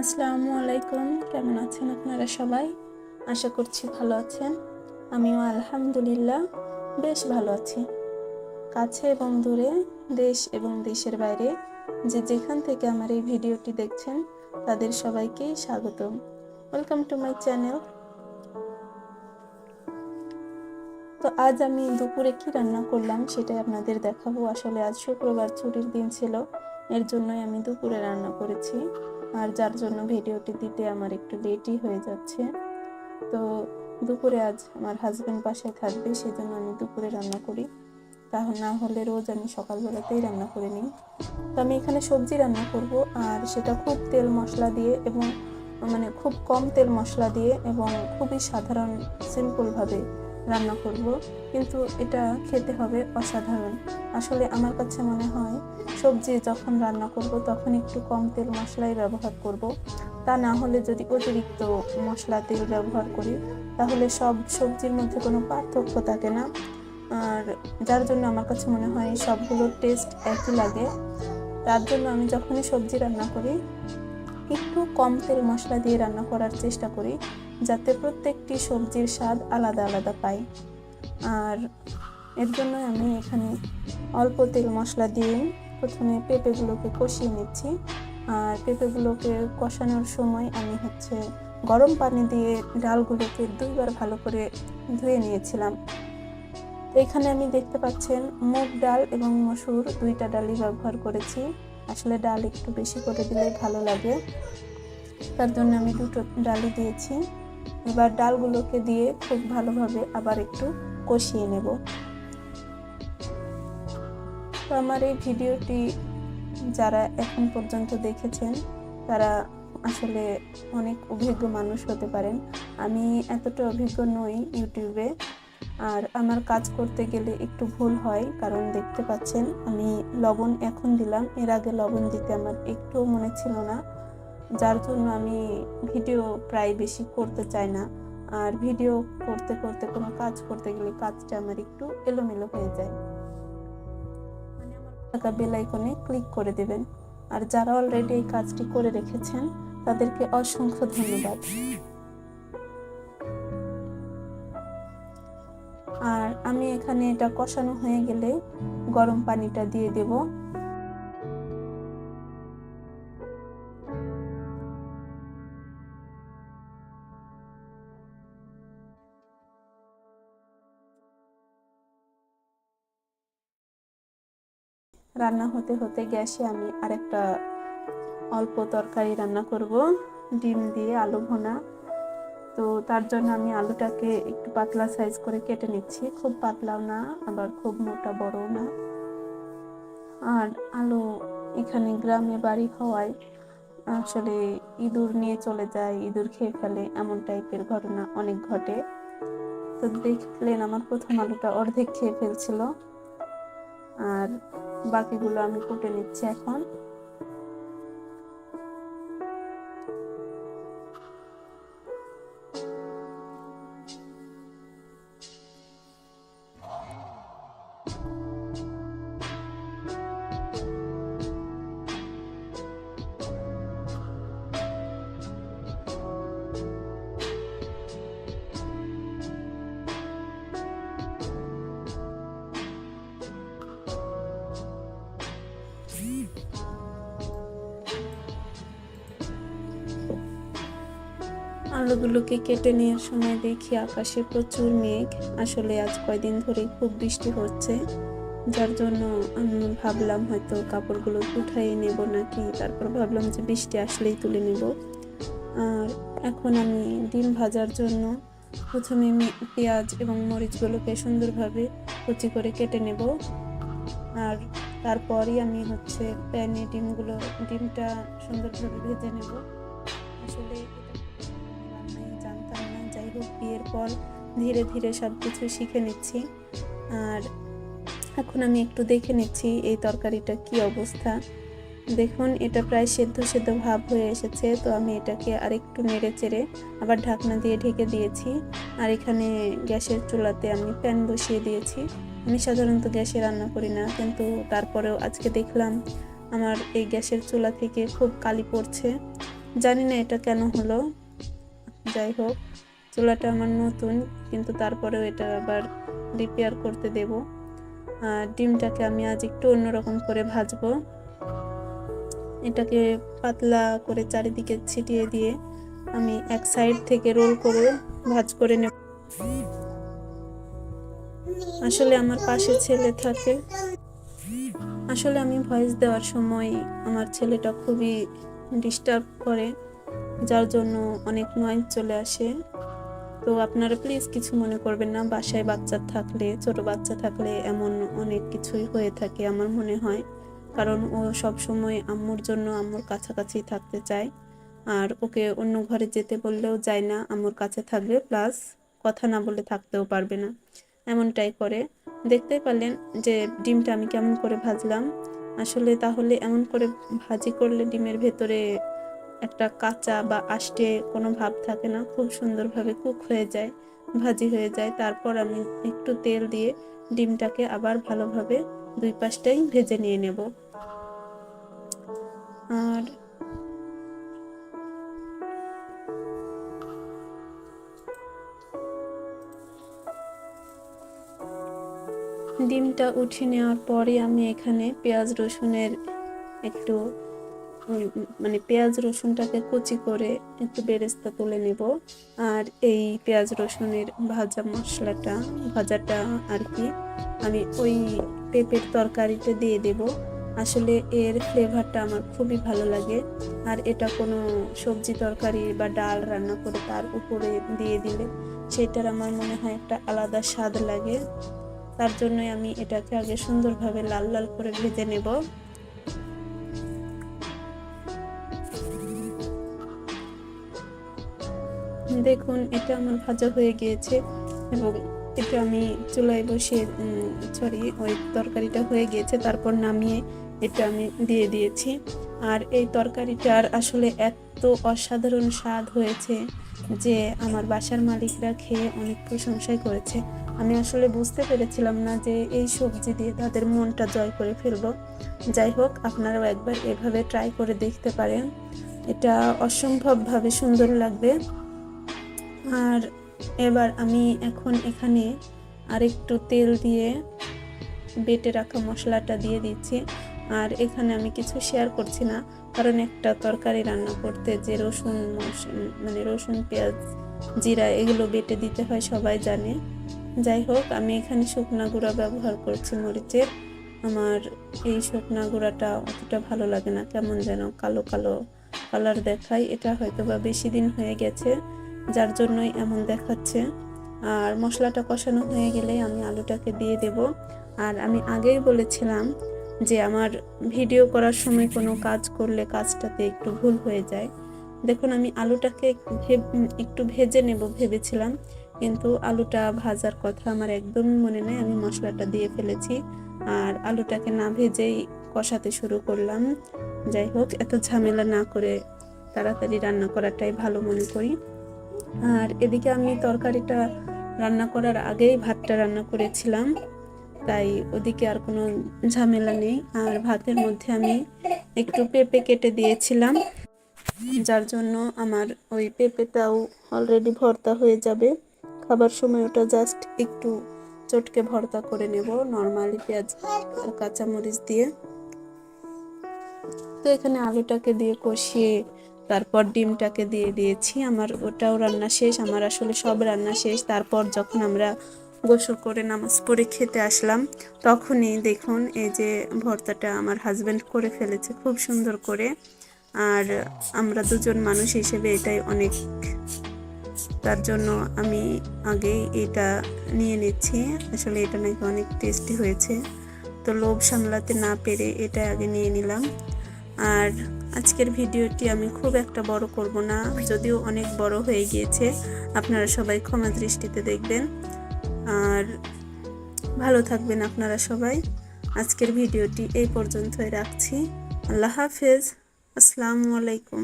আসসালামু আলাইকুম। কেমন আছেন আপনারা সবাই? আশা করছি ভালো আছেন। আমিও আলহামদুলিল্লাহ বেশ ভালো আছি। কাছে এবং দূরে, দেশ এবং দেশের বাইরে যে যেখান থেকে আমার এই ভিডিওটি দেখছেন, তাদের সবাইকেই স্বাগত ওয়েলকাম টু মাই চ্যানেল তো আজ আমি দুপুরে কি রান্না করলাম সেটাই আপনাদের দেখাবো। আসলে আজ শুক্রবার, ছুটির দিন ছিল। এর জন্যই আমি দুপুরে রান্না করেছি। আর যার জন্য ভিডিওটি দিতে আমার একটু লেটই হয়ে যাচ্ছে। তো দুপুরে আজ আমার হাজব্যান্ড বাসায় থাকবে, সেজন্য আমি দুপুরে রান্না করি। তাহলে না হলে রোজ আমি সকালবেলাতেই রান্না করে নিই। তো আমি এখানে সবজি রান্না করব, আর সেটা খুব তেল মশলা দিয়ে এবং মানে খুব কম তেল মশলা দিয়ে এবং খুবই সাধারণ সিম্পলভাবে রান্না করব, কিন্তু এটা খেতে হবে অসাধারণ। আসলে আমার কাছে মনে হয়, সবজি যখন রান্না করব তখন একটু কম তেল মশলাই ব্যবহার করব। তা না হলে যদি অতিরিক্ত মশলা তেল ব্যবহার করি, তাহলে সব সবজির মধ্যে কোনো পার্থক্য থাকে না। আর যার জন্য আমার কাছে মনে হয় সবগুলোর টেস্ট একই লাগে। তার জন্য আমি যখনই সবজি রান্না করি, একটু কম তেল মশলা দিয়ে রান্না করার চেষ্টা করি। যাতে প্রত্যেকটি সবজির স্বাদ আলাদা আলাদা পাই। আর এর জন্য আমি এখানে অল্প তেল মশলা দিয়ে প্রথমে পেঁপেগুলোকে কষিয়ে নিচ্ছি। আর পেঁপেগুলোকে কষানোর সময় আমি হচ্ছে গরম পানি দিয়ে ডালগুলোকে দুইবার ভালো করে ধুয়ে নিয়েছিলাম। এখানে আমি দেখতে পাচ্ছেন মুগ ডাল এবং মসুর দুইটা ডালই ব্যবহার করেছি। আসলে ডাল একটু বেশি করে দিলে ভালো লাগে। তার জন্য আমি দুটো ডালই দিয়েছি। এবার ডালগুলোকে দিয়ে খুব ভালোভাবে আবার একটু কষিয়ে নেব। তো আমার এই ভিডিওটি যারা এখন পর্যন্ত দেখেছেন, তারা আসলে অনেক অভিজ্ঞ মানুষ হতে পারেন। আমি এতটা অভিজ্ঞ নই ইউটিউবে। আর আমার কাজ করতে গেলে একটু ভুল হয়, কারণ দেখতে পাচ্ছেন আমি লবণ এখন দিলাম। এর আগে লবণ দিতে আমার একটুও মনে ছিল না। যার জন্য আমি ভিডিও প্রায় বেশি করতে চাই না। আর ভিডিও করতে করতে, কোনো কাজ করতে গেলে কাজটা আমার একটু এলোমেলো হয়ে যায়। মানে টাকা বেল আইকনে ক্লিক করে দেবেন। আর যারা অলরেডি এই কাজটি করে রেখেছেন, তাদেরকে অসংখ্য ধন্যবাদ। আর আমি এখানে এটা কষানো হয়ে গেলে গরম পানিটা দিয়ে দেব। রান্না হতে হতে গ্যাসে আমি আরেকটা অল্প তরকারি রান্না করব, ডিম দিয়ে আলু ভোনা। তো তার জন্য আমি আলুটাকে একটু পাতলা সাইজ করে কেটে নিচ্ছি। খুব পাতলাও না, আবার খুব মোটা বড়ও না। আর আলু এখানে গ্রামে বাড়ি হওয়ায় আসলে ইঁদুর নিয়ে চলে যায়, ইঁদুর খেয়ে ফেলে এমন টাইপের ঘটনা অনেক ঘটে। তো দেখলেন আমার প্রথম আলুটা অর্ধেক খেয়ে ফেলছিল। আর বাকিগুলো আমি কুটে নিচ্ছি এখন। আলুগুলোকে কেটে নেওয়ার সময় দেখি আকাশে প্রচুর মেঘ। আসলে আজ কয়দিন ধরে খুব বৃষ্টি হচ্ছে। যার জন্য আমি ভাবলাম হয়তো কাপড়গুলো উঠাইয়ে নেব নাকি তারপর ভাবলাম যে বৃষ্টি আসলেই তুলে নেব। আর এখন আমি ডিম ভাজার জন্য প্রথমে পেঁয়াজ এবং মরিচগুলোকে সুন্দরভাবে কুচি করে কেটে নেব। আর তারপরই আমি হচ্ছে প্যানে ডিমগুলো ডিমটা সুন্দরভাবে ভেজে নেব। বিয়ের পর ধীরে ধীরে সব কিছু শিখে নিচ্ছি। আর এখন আমি একটু দেখে নিচ্ছি এই তরকারিটা কি অবস্থা। দেখুন, এটা প্রায় সেদ্ধ সেদ্ধ ভাব হয়ে এসেছে, তো আমি এটাকে আরেকটু নেড়ে চেড়ে আবার ঢাকনা দিয়ে ঢেকে দিয়েছি। আর এখানে গ্যাসের চুলাতে আমি প্যান বসিয়ে দিয়েছি। আমি সাধারণত গ্যাসে রান্না করি না, কিন্তু তারপরেও আজকে দেখলাম আমার এই গ্যাসের চুলা থেকে খুব কালি পড়ছে। জানি না এটা কেন হলো, যাই হোক। চুলাটা আমার নতুন, কিন্তু তারপরেও এটা আবার রিপেয়ার করতে দেব। আর ডিমটাকে আমি আজ একটু অন্যরকম করে ভাজবো। এটাকে পাতলা করে চারিদিকে ছিটিয়ে দিয়ে আমি এক সাইড থেকে রোল করে ভাজ করে নেব। আসলে আমার পাশে ছেলে থাকে। আসলে আমি ভয়েস দেওয়ার সময় আমার ছেলেটা খুবই ডিস্টার্ব করে, যার জন্য অনেক নয়েজ চলে আসে। তো আপনারা প্লিজ কিছু মনে করবেন না। বাসায় বাচ্চা থাকলে, ছোট বাচ্চা থাকলে এমন অনেক কিছুই হয়ে থাকে আমার মনে হয়। কারণ ও সব সময় আম্মুর জন্য আম্মুর কাছাকাছি থাকতে চায়। আর ওকে অন্য ঘরে যেতে বললেও যায় না আম্মুর কাছে থাকবে প্লাস কথা না বলে থাকতেও পারবে না। এমনটাই করে। দেখতেই পারলেন যে ডিমটা আমি কেমন করে ভাজলাম। আসলে তাহলে এমন করে ভাজি করলে ডিমের ভেতরে একটা কাঁচা বা আষ্টে কোনো ভাব থাকে না, খুব সুন্দরভাবে কুক হয়ে যায়, ভাজি হয়ে যায়। তারপর আমি একটু তেল দিয়ে ডিমটাকে আবার ভালোভাবে দুই পাশটাই ভেজে নিয়ে নেব। আর ডিমটা উঠিয়ে নেওয়ার পরে আমি এখানে পেঁয়াজ রসুনের একটু মানে পেঁয়াজ রসুনটাকে কুচি করে একটু বেরেস্তা তুলে নেব। আর এই পেঁয়াজ রসুনের ভাজা মশলাটা, ভাজাটা আর কি, আমি ওই পেঁপের তরকারিতে দিয়ে দেব। আসলে এর ফ্লেভারটা আমার খুবই ভালো লাগে। আর এটা কোনো সবজি তরকারি বা ডাল রান্না করে তার উপরে দিয়ে দিলে সেটার আমার মনে হয় একটা আলাদা স্বাদ লাগে। তার জন্যই আমি এটাকে আগে সুন্দরভাবে লাল লাল করে ভেজে নেব। দেখুন, এটা আমার ভাজা হয়ে গিয়েছে এবং এটা আমি চুলায় বসিয়ে সরি ওই তরকারিটা হয়ে গিয়েছে। তারপর নামিয়ে এটা আমি দিয়ে দিয়েছি। আর এই তরকারিটার আসলে এত অসাধারণ স্বাদ হয়েছে যে আমার বাসার মালিকরা খেয়ে অনেক প্রশংসাই করেছে। আমি আসলে বুঝতে পেরেছিলাম না যে এই সবজি দিয়ে তাদের মনটা জয় করে ফেলব। যাই হোক, আপনারাও একবার এভাবে ট্রাই করে দেখতে পারেন। এটা অসম্ভবভাবে সুন্দর লাগবে। আর এবার আমি এখন এখানে আরেকটু তেল দিয়ে বেটে রাখা মশলাটা দিয়ে দিচ্ছি। আর এখানে আমি কিছু শেয়ার করছি না, কারণ একটা তরকারি রান্না করতে যে রসুন মানে রসুন, পেঁয়াজ, জিরা এগুলো বেটে দিতে হয়, সবাই জানে। যাই হোক, আমি এখানে শুকনা গুঁড়া ব্যবহার করছি মরিচের। আমার এই শুকনা গুঁড়াটা অতটা ভালো লাগে না, কেমন যেন কালো কালো কালার দেখায়। এটা হয়তো বা বেশি দিন হয়ে গেছে। যার জন্যই এমন দেখাচ্ছে। আর মশলাটা কষানো হয়ে গেলে আমি আলুটাকে দিয়ে দেব। আর আমি আগেই বলেছিলাম যে আমার ভিডিও করার সময় কোনো কাজ করলে কাজটাতে একটু ভুল হয়ে যায়। দেখুন, আমি আলুটাকে একটু ভেজে নেব ভেবেছিলাম। কিন্তু আলুটা ভাজার কথা আমার একদমই মনে নেই। আমি মশলাটা দিয়ে ফেলেছি। আর আলুটাকে না ভেজেই কষাতে শুরু করলাম। যাই হোক, এত ঝামেলা না করে তাড়াতাড়ি রান্না করাটাই ভালো মনে করি। আর এদিকে আমি তরকারিটা রান্না করার আগেই ভাতটা রান্না করেছিলাম, তাই ওদিকে আর কোনো ঝামেলা নেই। আর ভাতের মধ্যে আমি একটু পেঁপে কেটে দিয়েছিলাম, যার জন্য আমার ওই পেঁপেটাও অলরেডি ভর্তা হয়ে যাবে। খাবার সময় ওটা জাস্ট একটু চটকে ভর্তা করে নেব নর্মালি পেঁয়াজ আর কাঁচামরিচ দিয়ে। তো এখানে আলুটাকে দিয়ে কষিয়ে তারপর ডিমটাকে দিয়ে দিয়েছি। আমার ওটাও রান্না শেষ, আমার আসলে সব রান্না শেষ। তারপর যখন আমরা গোসল করে নামাজ পড়ে খেতে আসলাম, তখনই দেখুন এই যে ভর্তাটা আমার হাজব্যান্ড করে ফেলেছে খুব সুন্দর করে। আর আমরা দুজন মানুষ হিসেবে এটাই অনেক। তার জন্য আমি আগে এটা নিয়ে নিচ্ছি। আসলে এটা নাকি অনেক টেস্টি হয়েছে। তো লোভ সামলাতে না পেরে এটা আগে নিয়ে নিলাম। আর আজকের ভিডিওটি আমি খুব একটা বড় করব না, যদিও অনেক বড় হয়ে গিয়েছে। আপনারা সবাই ক্ষমা দৃষ্টিতে দেখবেন। আর ভালো থাকবেন আপনারা সবাই। আজকের ভিডিওটি এই পর্যন্তই রাখছি। আল্লাহ হাফেজ। আসসালামু আলাইকুম।